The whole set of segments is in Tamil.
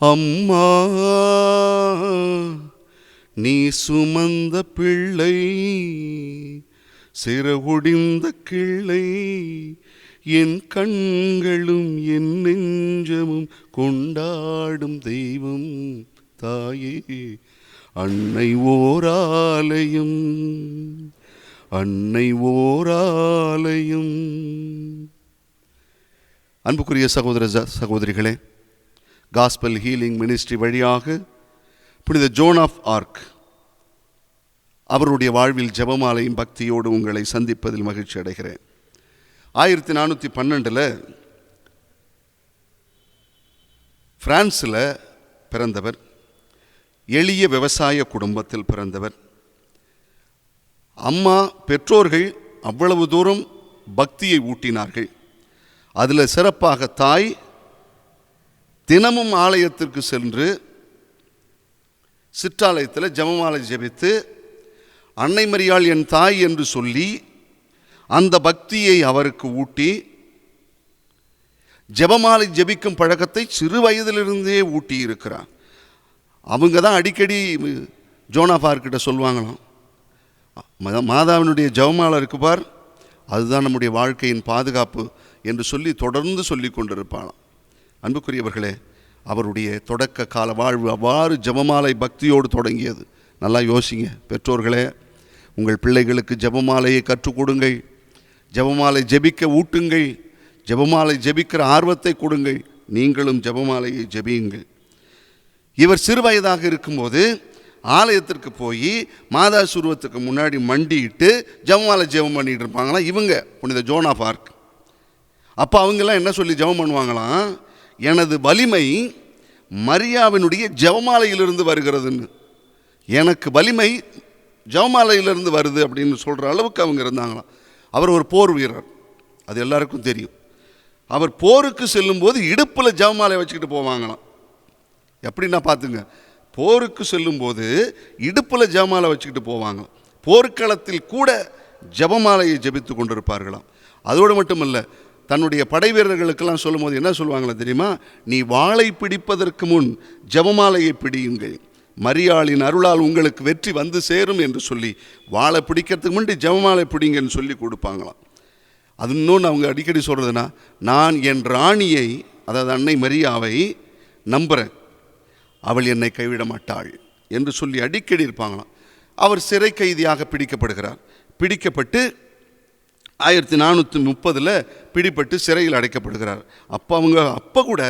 அம்மா நீ சுமந்த பிள்ளை சிறகுடிந்த கிள்ளை என் கண்களும் என் நெஞ்சமும் கொண்டாடும் தெய்வம் தாயே. அன்னை ஓராலயம் அன்னை ஓராலயம். அன்புக்குரிய சகோதர சகோதரிகளே காஸ்பல் ஹீலிங் மினிஸ்ட்ரி வழியாக புனித ஜோன் ஆஃப் ஆர்க் அவருடைய வாழ்வில் ஜெபமாலையும் பக்தியோடு உங்களை சந்திப்பதில் மகிழ்ச்சி அடைகிறேன். ஆயிரத்தி நானூற்றி பன்னெண்டில் பிரான்ஸில் பிறந்தவர் எளிய விவசாய குடும்பத்தில் பிறந்தவர். அம்மா பெற்றோர்கள் அவ்வளவு தூரம் பக்தியை ஊட்டினார்கள். அதில் சிறப்பாக தாய் தினமும் ஆலயத்திற்கு சென்று சிற்றாலயத்தில் ஜெபமாலை ஜெபித்து அன்னை மரியாள் என் தாய் என்று சொல்லி அந்த பக்தியை அவருக்கு ஊட்டி ஜெபமாலை ஜெபிக்கும் பழக்கத்தை சிறு வயதிலிருந்தே ஊட்டி இருக்கிறார் அவங்க தான் அடிக்கடி ஜோனாஃபார்கிட்ட சொல்லுவாங்களாம் மாதாவினுடைய ஜெபமாலை இருக்கு பார் அதுதான் நம்முடைய வாழ்க்கையின் பாதுகாப்பு என்று சொல்லி தொடர்ந்து சொல்லி கொண்டிருப்பாளாம். அன்புக்குரியவர்களே அவருடைய தொடக்க கால வாழ்வு அவ்வாறு ஜெபமாலை பக்தியோடு தொடங்கியது. நல்லா யோசிங்க. பெற்றோர்களே உங்கள் பிள்ளைகளுக்கு ஜெபமாலையை கற்றுக் கொடுங்கள். ஜெபமாலை ஜெபிக்க ஊட்டுங்கள். ஜெபமாலை ஜெபிக்கிற ஆர்வத்தை கொடுங்கள். நீங்களும் ஜெபமாலையை ஜெபியுங்கள். இவர் சிறு வயதாக இருக்கும்போது ஆலயத்திற்கு போய் மாதா சுருவத்துக்கு முன்னாடி மண்டிட்டு ஜெபமாலை ஜெபம் பண்ணிகிட்டு இருப்பாங்களாம் இவங்க புனித ஜோனா பார்க். அப்போ அவங்கெல்லாம் என்ன சொல்லி ஜெபம் பண்ணுவாங்களாம்? எனது வலிமை மரியாவினுடைய ஜெபமாலையிலிருந்து வருகிறதுன்னு. எனக்கு வலிமை ஜெபமாலையிலிருந்து வருது அப்படின்னு சொல்கிற அளவுக்கு அவங்க இருந்தாங்களாம். அவர் ஒரு போர் வீரர். அது எல்லாருக்கும் தெரியும். அவர் போருக்கு செல்லும்போது இடுப்பில் ஜவமாலை வச்சுக்கிட்டு போவாங்களாம். எப்படின்னா பார்த்துங்க. போருக்கு செல்லும்போது இடுப்பில் ஜெபமாலை வச்சுக்கிட்டு போவாங்களாம். போர்க்களத்தில் கூட ஜபமாலையை ஜபித்து கொண்டிருப்பார்களாம். அதோடு மட்டும் இல்லை தன்னுடைய படை வீரர்களுக்கெல்லாம் சொல்லும்போது என்ன சொல்லுவாங்களா தெரியுமா? நீ வாளை பிடிப்பதற்கு முன் ஜெபமாலையை பிடியுங்கள். மரியாளின் அருளால் உங்களுக்கு வெற்றி வந்து சேரும் என்று சொல்லி வாளை பிடிக்கிறதுக்கு முன்னாடி ஜெபமாலை பிடிங்கன்னு சொல்லி கொடுப்பாங்களாம். அது இன்னொன்று அவங்க அடிக்கடி சொல்கிறதுனா நான் என் ராணியை அதாவது அன்னை மரியாவை நம்புகிறேன் அவள் என்னை கைவிட மாட்டாள் என்று சொல்லி அடிக்கடி இருப்பாங்களாம். அவர் சிறை கைதியாக பிடிக்கப்படுகிறார். பிடிக்கப்பட்டு ஆயிரத்தி நானூற்றி முப்பதில் பிடிபட்டு சிறையில் அடைக்கப்படுகிறார். அப்போ அவங்க அப்போ கூட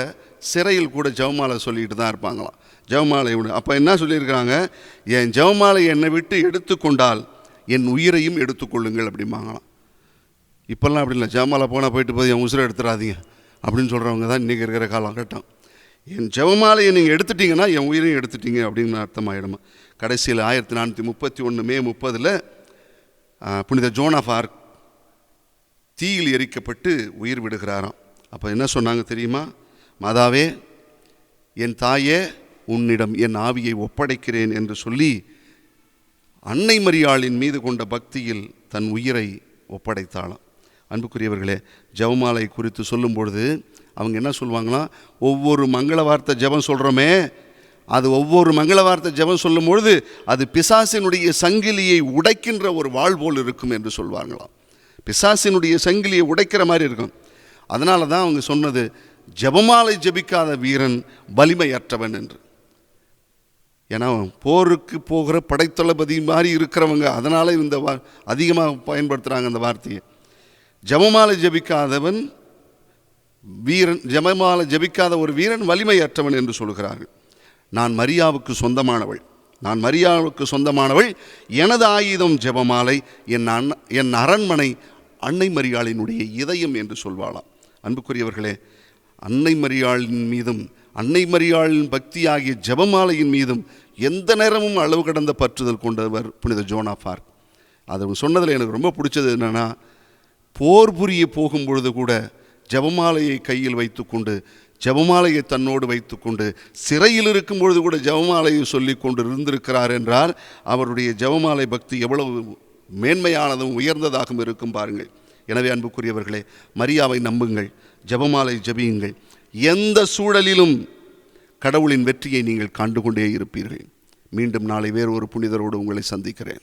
சிறையில் கூட ஜெவமாலை சொல்லிட்டு தான் இருப்பாங்களாம். ஜெவமாலை அப்போ என்ன சொல்லியிருக்கிறாங்க? என் ஜெவமாலை என்னை விட்டு எடுத்துக்கொண்டால் என் உயிரையும் எடுத்துக்கொள்ளுங்கள் அப்படிம்பாங்களாம். இப்போல்லாம் அப்படி இல்லை. ஜெவமாலை போனால் போயிட்டு போய் என் உசுரை எடுத்துடாதீங்க அப்படின்னு சொல்கிறவங்க தான் இன்றைக்கி இருக்கிற காலகட்டம். என் ஜெவமாலையை நீங்கள் எடுத்துட்டிங்கன்னா என் உயிரையும் எடுத்துட்டீங்க அப்படின்னு அர்த்தமாயிடுமா. கடைசியில் ஆயிரத்தி நானூற்றி முப்பத்தி ஒன்று மே முப்பதில் புனித ஜோன் ஆஃப் ஆர்க் தீயில் எரிக்கப்பட்டு உயிர் விடுகிறாராம். அப்போ என்ன சொன்னாங்க தெரியுமா? மாதாவே என் தாயே உன்னிடம் என் ஆவியை ஒப்படைக்கிறேன் என்று சொல்லி அன்னை மரியாளின் மீது கொண்ட பக்தியில் தன் உயிரை ஒப்படைத்தாளாம். அன்புக்குரியவர்களே ஜெபமாலை குறித்து சொல்லும் பொழுது அவங்க என்ன சொல்லுவாங்களாம் ஒவ்வொரு மங்கள வார்த்தை ஜெபம் சொல்கிறோமே அது ஒவ்வொரு மங்கள வார்த்தை ஜெபம் சொல்லும் பொழுது அது பிசாசினுடைய சங்கிலியை உடைக்கின்ற ஒரு வாழ் போல் இருக்கும் என்று சொல்வாங்களாம். பிசாசினுடைய சங்கிலியை உடைக்கிற மாதிரி இருக்கும் அதனால தான் அவங்க சொன்னது ஜெபமாலை ஜெபிக்காத வீரன் வலிமையற்றவன் என்று. ஏன்னா போருக்கு போகிற படைத்தளபதி மாதிரி இருக்கிறவங்க அதனால் இந்த வா அதிகமாக பயன்படுத்துகிறாங்க அந்த வார்த்தையை. ஜெபமாலை ஜெபிக்காதவன் வீரன் ஜெபமாலை ஜெபிக்காத ஒரு வீரன் வலிமையற்றவன் என்று சொல்கிறார்கள். நான் மரியாவுக்கு சொந்தமானவள். நான் மரியாவுக்கு சொந்தமானவள். எனது ஆயுதம் ஜெபமாலை. என் அண்ண என் அரண்மனை அன்னை மரியாளினுடைய இதயம் என்று சொல்வாளாம். அன்புக்குரியவர்களே அன்னை மரியாளின் மீதும் அன்னை மரியாளின் பக்தியாகிய ஜெபமாலையின் மீதும் எந்த நேரமும் அளவு கடந்த பற்றுதல் கொண்டவர் புனித ஜோனா பார்க். அது சொன்னதில் எனக்கு ரொம்ப பிடிச்சது என்னென்னா போர் புரிய போகும் பொழுது கூட ஜெபமாலையை கையில் வைத்துக்கொண்டு ஜெபமாலையை தன்னோடு வைத்துக்கொண்டு சிறையில் இருக்கும் பொழுது கூட ஜெபமாலையை சொல்லி கொண்டு இருந்திருக்கிறார் என்றால் அவருடைய ஜெபமாலை பக்தி எவ்வளவு மேன்மையானதும் உயர்ந்ததாகவும் இருக்கும் பாருங்கள். எனவே அன்புக்குரியவர்களே மரியாவை நம்புங்கள் ஜபமாலை ஜெபியுங்கள். எந்த சூழலிலும் கடவுளின் வெற்றியை நீங்கள் கண்டு கொண்டே இருப்பீர்கள். மீண்டும் நாளை வேறு ஒரு புனிதரோடு உங்களை சந்திக்கிறேன்.